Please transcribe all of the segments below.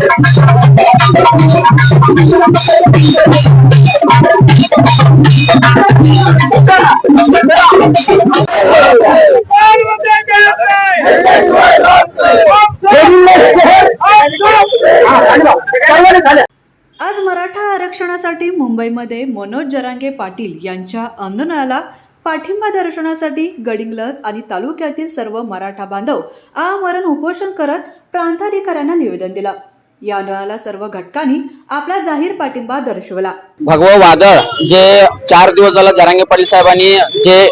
आज मराठा आरक्षणासाठी मुंबईमध्ये मनोज जरांगे पाटील यांच्या आंदोलनाला पाठिंबा दर्शनासाठी गडिंगलस आणि तालुक्यातील सर्व मराठा बांधव आमरण उपोषण करत प्रांताधिकाऱ्यांना निवेदन दिलं. या आंदोलनाला सर्व घटकांनी आपला जाहीर पाठिंबा दर्शवला. भगवं वादळ जे चार दिवस झालं जरांगे पाटील साहेबांनी जे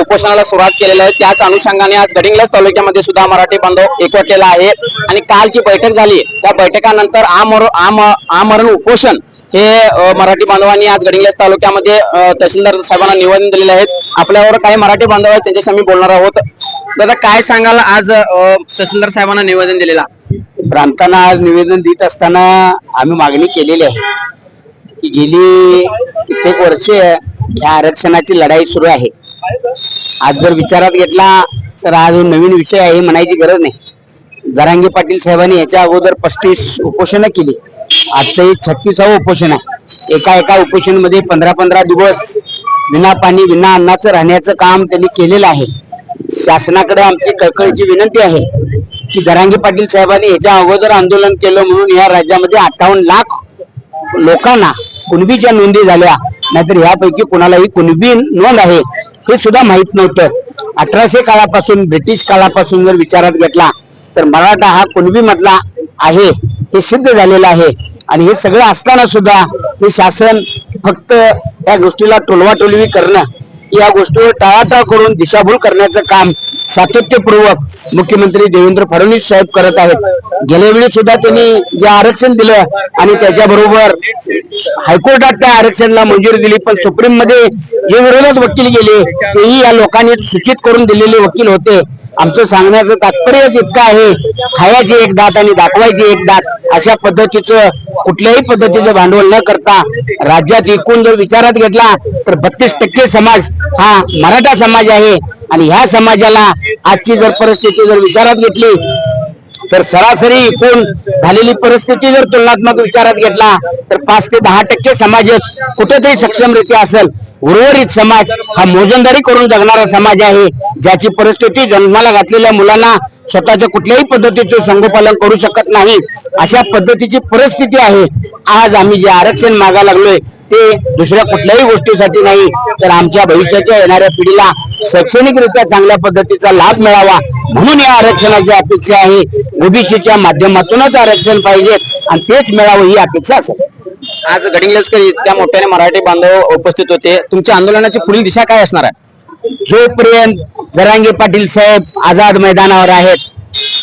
उपोषणाला सुरुवात केलेलं आहे त्याच अनुषंगाने आज गडिंग्लज तालुक्यामध्ये सुद्धा मराठी बांधव एकवटलेला आहे. आणि काल जी बैठक झाली त्या बैठकानंतर आमर आम आमरण उपोषण हे मराठी बांधवांनी आज गडिंग्लज तालुक्यामध्ये तहसीलदार साहेबांना निवेदन दिलेले आहेत आपल्यावर काही मराठी बांधव आहेत त्यांच्याशी आम्ही बोलणार आहोत. दादा काय सांगाल आज तहसीलदार साहेबांना निवेदन दिलेला? प्रांतांना आज निवेदन देत असताना आम्ही मागणी केलेली आहे की गेली कित्येक वर्ष ह्या आरक्षणाची लढाई सुरू आहे. आज जर विचारात घेतला तर आज नवीन विषय आहे म्हणायची गरज नाही. जरांगे पाटील साहेबांनी याच्या अगोदर पस्तीस उपोषणं केली. आजचं एक छत्तीसावं उपोषण आहे. एका एका उपोषणमध्ये पंधरा पंधरा दिवस विना पाणी विना अन्नाचं राहण्याचं काम त्यांनी केलेलं आहे. शासनाकडे आमची कळकळीची विनंती आहे. की पाटील साहेबांनी याच्या अगोदर आंदोलन केलं म्हणून या राज्यामध्ये अठ्ठावन्न लाख लोकांना कुणबीच्या नोंदी झाल्या नाहीतर ह्यापैकी कुणालाही कुणबी नोंद आहे हे सुद्धा माहीत नव्हतं. अठराशे काळापासून ब्रिटिश काळापासून जर विचारात घेतला तर मराठा हा कुणबी मधला आहे हे सिद्ध झालेलं आहे. आणि हे सगळं असताना सुद्धा हे शासन फक्त या गोष्टीला टोलवाटोलवी करणं या गोष्टीवर टाळाटाळ करून दिशाभूल करण्याचं काम सातत्यपूर्वक मुख्यमंत्री देवेंद्र फडणवीस साहेब करत आहेत. गेल्या वेळी सुद्धा त्यांनी जे आरक्षण दिलं आणि त्याच्याबरोबर हायकोर्टात त्या आरक्षणला मंजुरी दिली पण सुप्रीममध्ये जे विरोधात वकील गेले तेही या लोकांनी सूचित करून दिलेले वकील होते. आमचं सांगण्याचं तात्पर्यच इतकं आहे. खायची एक दात आणि दाखवायची एक दात अशा पद्धतीचं कुठल्याही पद्धतीचं भांडवल न करता राज्यात एकूण जर विचारात घेतला तर बत्तीस टक्के समाज हा मराठा समाज आहे. आणि ह्या समाजाला आजची जर परिस्थिती जर विचारात घेतली तर सरासरी एकूण झालेली परिस्थिती जर तुलनात्मक विचारात घेतला तर पाच ते दहा टक्के समाजच कुठेतरी सक्षमरित्या असेल. उर्वरित समाज हा मोजंदारी करून जगणारा समाज आहे. ज्याची परिस्थिती जन्माला घातलेल्या मुलांना स्वतःच्या कुठल्याही पद्धतीचं संगोपालन करू शकत नाही. अशा पद्धतीची परिस्थिती आहे. आज आम्ही जे आरक्षण मागा लागलोय ते दुसऱ्या कुठल्याही गोष्टीसाठी नाही तर आमच्या भविष्याच्या येणाऱ्या पिढीला शैक्षणिकरित्या चांगल्या पद्धतीचा लाभ मिळावा. म्हणून या आरक्षणाची अपेक्षा आहे. ओबीसीच्या माध्यमातूनच आरक्षण पाहिजे आणि तेच मिळावं ही अपेक्षा असेल. आज गडिंग्लजकर इतक्या मोठ्याने मराठी बांधव उपस्थित होते. तुमच्या आंदोलनाची पुढील दिशा काय असणार आहे? जोपर्यंत जरांगे पाटील साहेब आझाद मैदानावर आहेत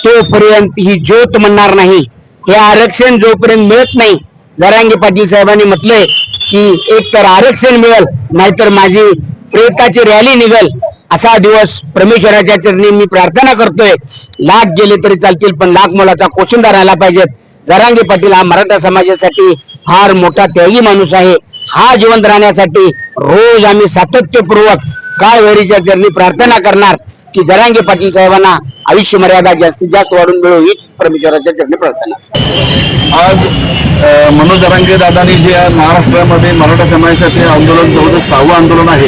तोपर्यंत ही ज्योत म्हणणार नाही. हे आरक्षण जोपर्यंत मिळत नाही जरांगे पाटील साहेबांनी म्हटलंय की एक तर आरक्षण मिळेल नाहीतर माझी प्रेताची रॅली निघल. असा दिवस परमेश्वराच्या चरणी मी प्रार्थना करतोय. लाख गेले तरी चालतील पण लाख मुलाचा कोशिंदा राहिला पाहिजेत. जरांगे पाटील हा मराठा समाजासाठी फार मोठा त्यागी माणूस आहे. हा जिवंत राहण्यासाठी रोज आम्ही सातत्यपूर्वक काय वरीच्या चरणी प्रार्थना करणार की जरांगे पाटील साहेबांना आयुष्य मर्यादा जास्तीत जास्त वाढून मिळो ही परमेश्वराच्या चरणी प्रार्थना. आज मनोज जरांगे दादांनी जे आज महाराष्ट्रामध्ये मराठा समाजासाठी आंदोलन जवळजवळ सहावं आंदोलन आहे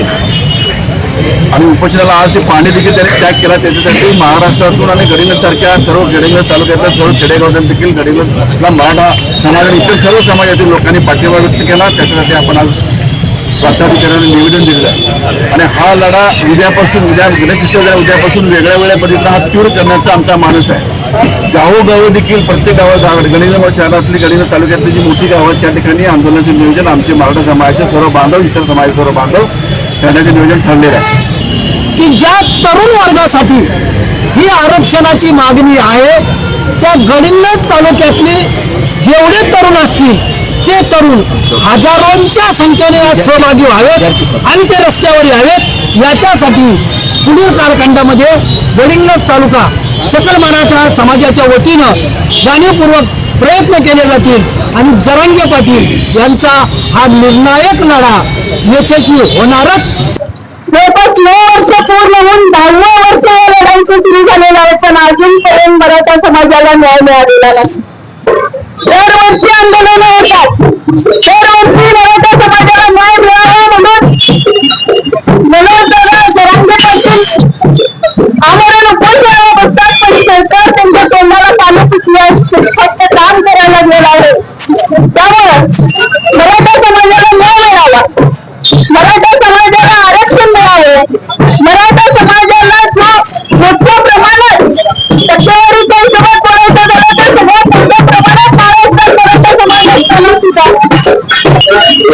आणि उपोषणाला आज ते पाणी देखील त्यांनी त्याग केला त्याच्यासाठी महाराष्ट्रातून आणि गडिंगसारख्या सर्व गडिंगज तालुक्यातल्या सर्व खेडेगावातून देखील गडिंगजला मराठा समाज आणि इतर सर्व समाजातील लोकांनी पाठिंबा व्यक्त केला त्याच्यासाठी आपण आज प्रांताधिकाऱ्यांना निवेदन दिलेलं आणि हा लढा उद्यापासून उद्या गणेश उद्यापासून वेगळ्या वेगळ्या पद्धतीनं हा तीव्र करण्याचा आमचा मानस आहे. गावोगावं देखील प्रत्येक गावात गणित शहरातली गणित तालुक्यातली जी मोठी गावं आहेत त्या ठिकाणी आंदोलनाचे नियोजन आमचे मराठा समाजाचे सर्व बांधव इतर समाजाचे सर्व बांधव करण्याचे नियोजन ठरलेलं आहे. की ज्या तरुण वर्गासाठी ही आरक्षणाची मागणी आहे त्या गडिंग्लज तालुक्यातले जेवढे तरुण असतील ते तरुण हजारोंच्या संख्येने यात सहभागी व्हावेत आणि ते रस्त्यावर यावेत. याच्यासाठी पुढील कालखंडामध्ये गडिंग्लज तालुका सकल मराठा समाजाच्या वतीनं जाणीवपूर्वक प्रयत्न केले जातील आणि जरांगे पाटील यांचा हा निर्णायक लढा यशस्वी होणारच. पूर्ण होऊन दहाव्या वर्ष या लढाईचं सुरू झालेलं आहे पण अजूनपर्यंत मराठा समाजाला न्याय मिळालेला नाही. दरवर्षी आंदोलन होतात. दरवर्षी